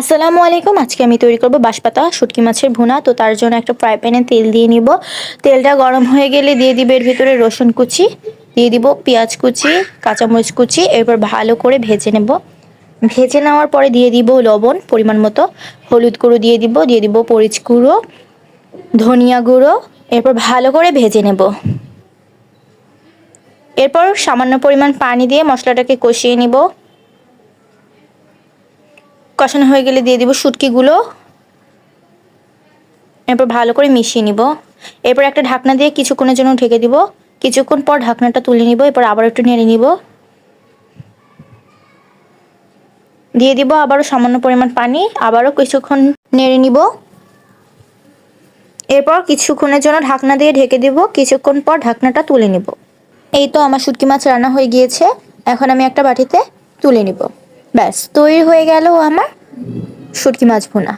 আসসালামু আলাইকুম। আজকে আমি তৈরি করব বাঁশপাতা, শুটকি মাছের ভুনা। তো তার জন্য একটা ফ্রাই প্যানে তেল দিয়ে নিব। তেলটা গরম হয়ে গেলে দিয়ে দিবে এর ভিতরে রসুন কুচি, দিয়ে দিব পেঁয়াজ কুচি, কাঁচামরিচ কুচি, এরপর ভালো করে ভেজে নেব। ভেজে নেওয়ার পরে দিয়ে দিব লবণ পরিমাণ মতো, হলুদ গুঁড়ো দিয়ে দিব দিয়ে দিব মরিচ গুঁড়ো, ধনিয়া গুঁড়ো, এরপর ভালো করে ভেজে নেব। এরপর সামান্য পরিমাণ পানি দিয়ে মশলাটাকে কষিয়ে নিব। কষানো হয়ে গেলে দিয়ে দিব শুটকিগুলো। এরপর ভালো করে মিশিয়ে নিব। এরপর একটা ঢাকনা দিয়ে কিছুক্ষণের জন্য ঢেকে দিব। কিছুক্ষণ পর ঢাকনাটা তুলে নিব, এরপর আবার একটু নেড়ে নিব। দিয়ে দিব আবারও সামান্য পরিমাণ পানি, আবারও কিছুক্ষণ নেড়ে নিব। এরপর কিছুক্ষণের জন্য ঢাকনা দিয়ে ঢেকে দিব, কিছুক্ষণ পর ঢাকনাটা তুলে নিব। এই তো আমার শুটকি মাছ রান্না হয়ে গিয়েছে। এখন আমি একটা বাটিতে তুলে নিব। ব্যাস তৈরি হয়ে গেল আমার শুটকি মাছ ভুনা।